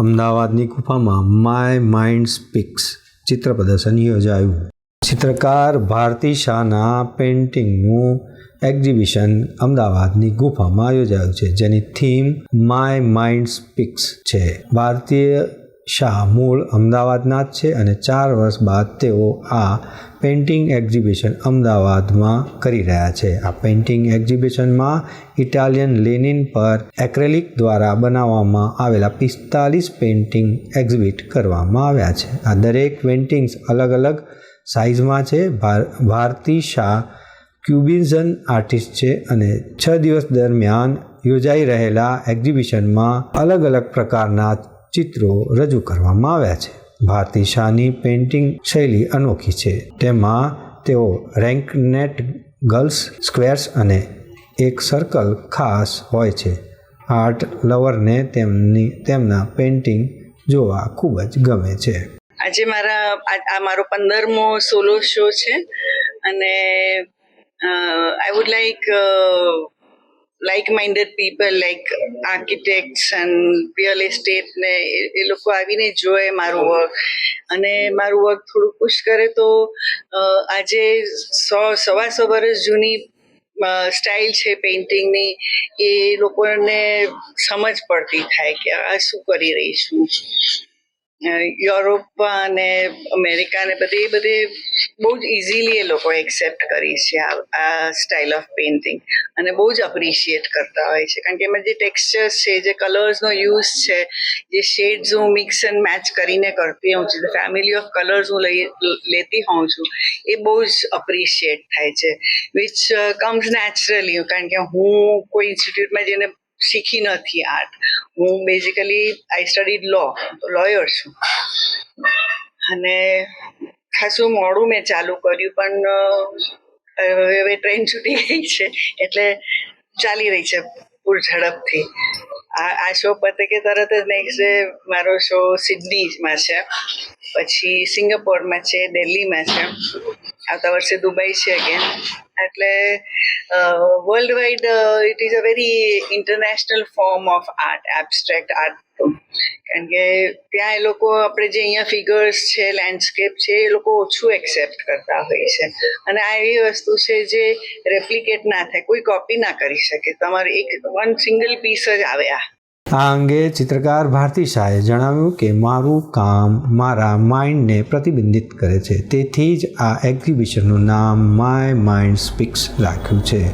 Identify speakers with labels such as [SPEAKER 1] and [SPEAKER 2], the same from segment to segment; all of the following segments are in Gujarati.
[SPEAKER 1] અમદાવાદની ગુફામાં માય માઇન્ડ સ્પીક્સ ચિત્ર પ્રદર્શન યોજાયું. ચિત્રકાર ભારતી શાહના પેઇન્ટિંગનું એક્ઝિબિશન અમદાવાદની ગુફામાં યોજાયું છે, જેની થીમ માય માઇન્ડ સ્પીક્સ છે. ભારતીય શાહ મૂળ અમદાવાદના જ છે અને ચાર વર્ષ બાદ તેઓ આ પેઇન્ટિંગ એક્ઝિબિશન અમદાવાદમાં કરી રહ્યા છે. આ પેઇન્ટિંગ એક્ઝિબિશનમાં ઇટાલિયન લેનિન પર એક્રેલિક દ્વારા બનાવવામાં આવેલા પિસ્તાલીસ પેઇન્ટિંગ એક્ઝિબિટ કરવામાં આવ્યા છે. આ દરેક પેઇન્ટિંગ્સ અલગ અલગ સાઇઝમાં છે. ભાર, ભારતી શાહ ક્યુબિઝન આર્ટિસ્ટ છે અને છ દિવસ દરમિયાન યોજાઈ રહેલા એક્ઝિબિશનમાં અલગ અલગ પ્રકારના ચિત્રો રજૂ કરવામાં આવ્યા છે. ભારતી શાહની પેઇન્ટિંગ શૈલી અનોખી છે. તેમાં તેઓ રેન્કનેટ ગર્લ્સ સ્ક્વેર્સ અને એક સર્કલ ખાસ હોય છે. આર્ટ લવરને તેમની, તેમના પેઇન્ટિંગ જોવા ખૂબ જ ગમે છે.
[SPEAKER 2] આજે મારા, આ મારો પંદરમો સોલો શો છે. અને I would like like minded people like architects and real estate ને એ- લોકો આવીને જોએ મારું વર્ક અને મારું વર્ક થોડું પુશ કરે તો આજે સો, સવા સો વર્ષ જૂની સ્ટાઇલ છે પેઇન્ટિંગની એ લોકોને સમજ પડતી થાય કે આ શું કરી રહી છું. યુરોપ અને અમેરિકા ને બધે બધે બહુ જ ઇઝીલી એ લોકો એક્સેપ્ટ કરી છે આ આ સ્ટાઇલ ઓફ પેઇન્ટિંગ અને બહુ જ અપ્રિશિએટ કરતા હોય છે. કારણ કે એમાં જે ટેક્સચર્સ છે, જે કલર્સનો યુઝ છે, જે શેડ્સ હું મિક્સ એન્ડ મેચ કરીને કરતી હોઉં છું ફેમિલી ઓફ કલર્સ હું લઈ, લેતી હોઉં છું, એ બહુ જ અપ્રિશિએટ થાય છે. વિચ કમ્સ નેચરલી કારણ કે હું કોઈ ઇન્સ્ટિટ્યૂટમાં જઈને શીખી નથી આર્ટ. હું basically I studied law lawyer છું. અને ખાસું મોડું મેં ચાલુ કર્યું, પણ હવે ટ્રેન છૂટી ગઈ છે, એટલે ચાલી રહી છે પૂર ઝડપથી. આ આ શો પતે કે તરત જ નેક્સ્ટ ડે મારો શો સિડનીમાં છે, પછી સિંગાપોરમાં છે, દિલ્હીમાં છે. આવતા વર્ષે દુબઈ છે અગેન એટલે world wide it is a very international form of art abstract art કારણ કે ત્યાં એ લોકો આપણે જે અહીંયા ફિગર્સ છે લેન્ડસ્કેપ છે, એ લોકો ઓછું એક્સેપ્ટ કરતા હોય છે. અને આ એવી વસ્તુ છે જે રેપ્લિકેટ ના થાય, કોઈ કોપી ના કરી શકે. તમારે એક વન સિંગલ પીસ જ આવે આ.
[SPEAKER 1] આ અંગે ચિત્રકાર ભારતી શાહે જણાવ્યું કે મારું કામ મારા માઇન્ડને પ્રતિબિંબિત કરે છે. તેથી જ આ એક્ઝિબિશનનું નામ માય માઇન્ડ સ્પીક્સ રાખ્યું છે.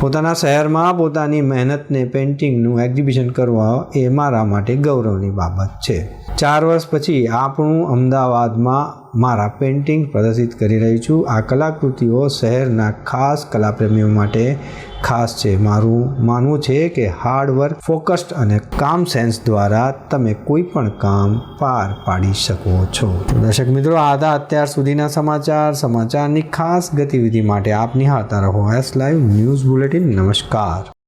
[SPEAKER 1] પોતાના શહેરમાં પોતાની મહેનતને પેઇન્ટિંગનું એક્ઝિબિશન કરવા એ મારા માટે ગૌરવની બાબત છે. ચાર વર્ષ પછી આપણું અમદાવાદમાં મારા પેઇન્ટિંગ પ્રદર્શિત કરી રહી છું. આ કલાકૃતિઓ શહેરના ખાસ કલાપ્રેમીઓ માટે ખાસ છે. મારું માનવું છે કે હાર્ડવર્ક ફોકસ્ડ અને કામ સેન્સ દ્વારા તમે કોઈ પણ કામ પાર પાડી શકો છો. દર્શક મિત્રો, આ હતા અત્યાર સુધીના સમાચાર. સમાચારની ખાસ ગતિવિધિ માટે આપ નિહાળતા રહો. એસ લાઈવ ન્યૂઝ બુલેટિન નમસ્કાર.